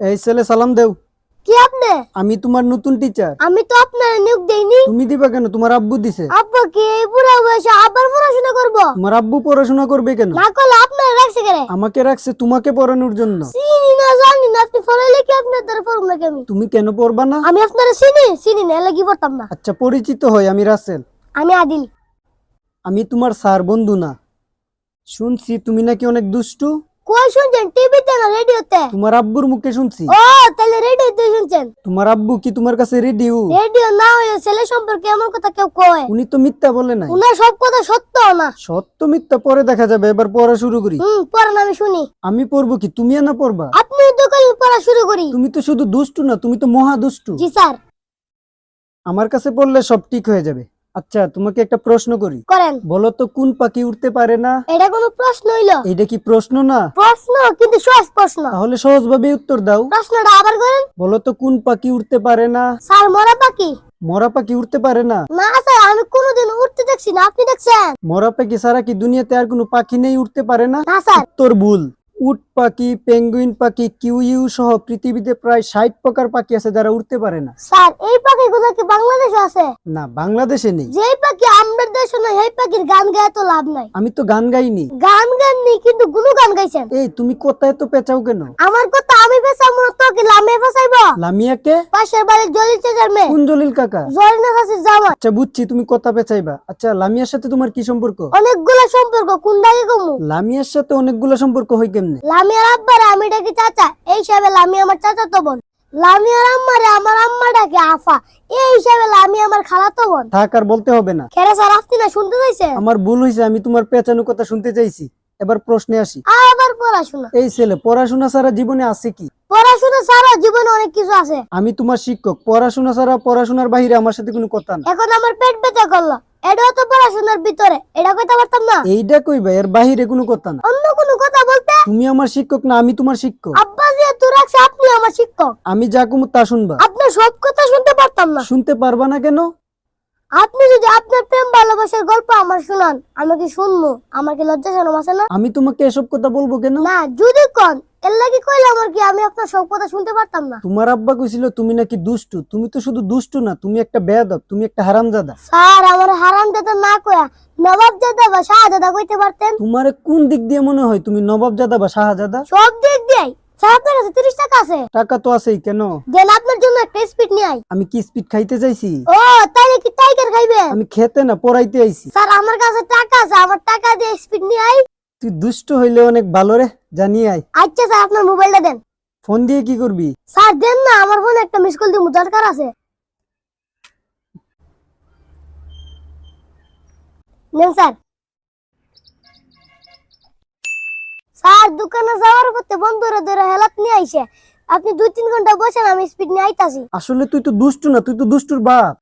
এই ছেলে সালাম দেও। কি আপনি? আমি তোমার নতুন টিচার আমি তো আপনার নিয়োগ দেইনি। তুমি দিবা কেন? তোমার আব্বু দিছে। আব্বা কি এই বুড়া বয়সে আবার পড়াশোনা করব? তোমার আব্বু পড়াশোনা করবে কেন? না করলে আপনার রাখছে কেন? আমাকে রাখছে তোমাকে পড়ানোর জন্য। চিনি না জানি না আপনি পড়াইলে কি আপনার দ্বারা পড়ব না আমি? তুমি কেন পড়বা না? আমি আপনার চিনি চিনি না লাগি পড়তাম না? আচ্ছা পরিচিত হয় আমি রাসেল। আমি আদিল। আমি তোমার স্যার বন্ধু না। শুনছি তুমি নাকি অনেক দুষ্টু। কই শুনছেন টিভিতে না রেডিওতে? তোমার আব্বুর মুখে শুনছি। ও তাহলে রেডিওতে শুনছেন। তোমার আব্বু কি তোমার কাছে রেডিও? রেডিও না হলে ছেলে সম্পর্কে এমন কথা কেউ কয়? উনি তো মিথ্যা বলে নাই। উনার সব কথা সত্য না? সত্য মিথ্যা পরে দেখা যাবে এবার পড়া শুরু করি। হুম আমি শুনি। আমি পড়ব কি? তুমি না পড়বা? আপনি তো পড়া শুরু করি। তুমি তো শুধু দুষ্টু না তুমি তো মহা দুষ্টু। জি স্যার। আমার কাছে পড়লে সব ঠিক হয়ে যাবে। আচ্ছা তোমাকে একটা প্রশ্ন করি। করেন। বলো তো কোন পাখি উঠতে পারে না? এটা কোনো প্রশ্ন হইল। এইটা কি প্রশ্ন না? প্রশ্ন কিন্তু সহজ প্রশ্ন। তাহলে সহজভাবে উত্তর দাও। প্রশ্নটা আবার করেন। বলো তো কোন পাখি উঠতে পারে না? স্যার মরা পাখি? মরা পাখি উঠতে পারে না? না স্যার আমি কোনোদিন উঠতে দেখছি না। আপনি দেখছেন? মরা পাখি সারা কি দুনিয়াতে আর কোনো পাখি নেই উঠতে পারে না? না স্যার। উত্তর ভুল। উট পাখি পেঙ্গুইন পাখি কিউইউ সহ পৃথিবীতে প্রায় ষাট প্রকার পাখি আছে যারা উঠতে পারে না। স্যার এই পাখিগুলো কি বাংলাদেশে আছে? না বাংলাদেশে নেই। যেই পাখি আমাদের দেশে নয় এই পাখির গান গায়ে তো লাভ নাই। আমি তো গান গাইনি। গান গাইনি কিন্তু গুলো গান গাইছেন। এই তুমি কোথায় তো পেঁচাও কেন? আমার কথা আমি তো কি লামে পেছাইব লামিয়াকে? পাশের বাড়ির জলির চেজার মেয়ে। কোন জলিল কাকা? জরিনা চাষির জামা আচ্ছা বুঝছি তুমি কথা পেঁচাইবা আচ্ছা লামিয়ার সাথে তোমার কি সম্পর্ক? অনেকগুলো সম্পর্ক কোন দাগে কমু? লামিয়ার সাথে অনেকগুলো সম্পর্ক কেমনে? লামিয়ার আব্বারে আমি ডাকি চাচা এই হিসাবে আমার চাচা তো বোন। লামিয়ার আম্মারে আমার আম্মা ডাকে আফা এই হিসাবে লামি আমার খালাতো বোন। থাক আর বলতে হবে না। খেরে স্যার আপনি না শুনতে চাইছেন? আমার ভুল হয়েছে আমি তোমার পেঁচানো কথা শুনতে চাইছি। এবার প্রশ্নে আসি। আবার পড়াশোনা। এই ছেলে পড়াশোনা ছাড়া জীবনে আছে কি? পড়াশোনা ছাড়া জীবনে অনেক কিছু আছে। আমি তোমার শিক্ষক পড়াশোনা ছাড়া পড়াশোনার বাইরে আমার সাথে কোনো কথা না। এখন আমার পেট ব্যথা করল। এটাও তো পড়াশোনার ভিতরে এটা কইতে পারতাম না। এইটা কইবা এর বাহিরে কোনো কথা না। অন্য কোনো কথা বলতে? তুমি আমার শিক্ষক না আমি তোমার শিক্ষক। আব্বা যেহেতু রাখছে আপনি আমার শিক্ষক। আমি যা কমু তা শুনবা। আপনার সব কথা শুনতে পারতাম না। শুনতে পারবা না কেন? আপনি যদি আপনার প্রেম ভালোবাসার গল্প আমার শুনান আমি কি শুনব? আমার কি লজ্জা শরম আছে না? আমি তোমাকে এসব কথা বলব কেন? না যদি কন এর লাগি কি আমি আপনার সব কথা শুনতে পারতাম না? তোমার আব্বা কইছিল তুমি নাকি দুষ্টু। তুমি তো শুধু দুষ্টু না তুমি একটা বেয়াদব তুমি একটা হারামজাদা। স্যার আমার হারাম দাদা না কয়া নবাব দাদা বা শাহজাদা কইতে পারতেন? তোমারে কোন দিক দিয়ে মনে হয় তুমি নবাবজাদা বা শাহজাদা? সব দিক দিয়ে স্যার আপনার কাছে তিরিশ টাকা আছে। টাকা তো আছেই কেন? দেন আপনার জন্য একটা স্পিড নিয়ে আই আমি কি স্পিড খাইতে চাইছি ও তাইলে কি টাইগার খাইবেন আমি খেতে না পড়াইতে আইছি। স্যার আমার কাছে টাকা আছে আমার টাকা দিয়ে স্পিড নিয়ে আই তুই দুষ্ট হইলে অনেক ভালো রে জানিয়ে আয়। আচ্ছা স্যার আপনার মোবাইলটা দেন। ফোন দিয়ে কি করবি? স্যার দেন না আমার ফোনে একটা মিস কল দিব দরকার আছে। নেন স্যার। স্যার দোকানে যাওয়ার পথে বন্ধুরা ধরে হেলাত নিয়ে আইছে। আপনি দুই তিন ঘণ্টা বসেন, আমি স্পিড নিয়ে আইতাছি। আসলে তুই তো দুষ্টু না, তুই তো দুষ্টুর বাপ।